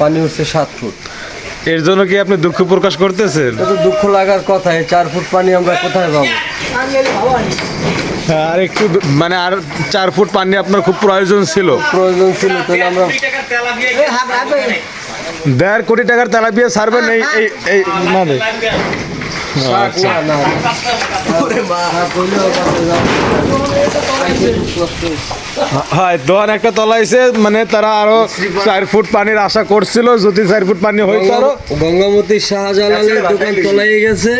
পানি হচ্ছে সাত ফুট। এর জন্য কি আপনি দুঃখ প্রকাশ করতেছেন? দুঃখ লাগার কথা এই চার ফুট পানি আমরা কোথায় পাবো? আর একটু মানে আর চার ফুট পানি আপনার খুব প্রয়োজন ছিল। প্রয়োজন ছিল তাহলে আমরা দেড় কোটি টাকার তেলাপিয়া সারবেন নেই এই এই না হয় দোকান একটা তলাইছে মানে তারা আরও চার ফুট পানির আশা করছিল যদি চার ফুট পানি হইতো আরও। গঙ্গামতী শাহজালালের দোকান তলাই গেছে।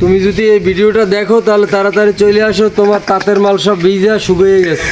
তুমি যদি এই ভিডিওটা দেখো তাহলে তাড়াতাড়ি চলে আসো তোমার তাঁতের মাল সব ভিজা শুকিয়ে গেছে।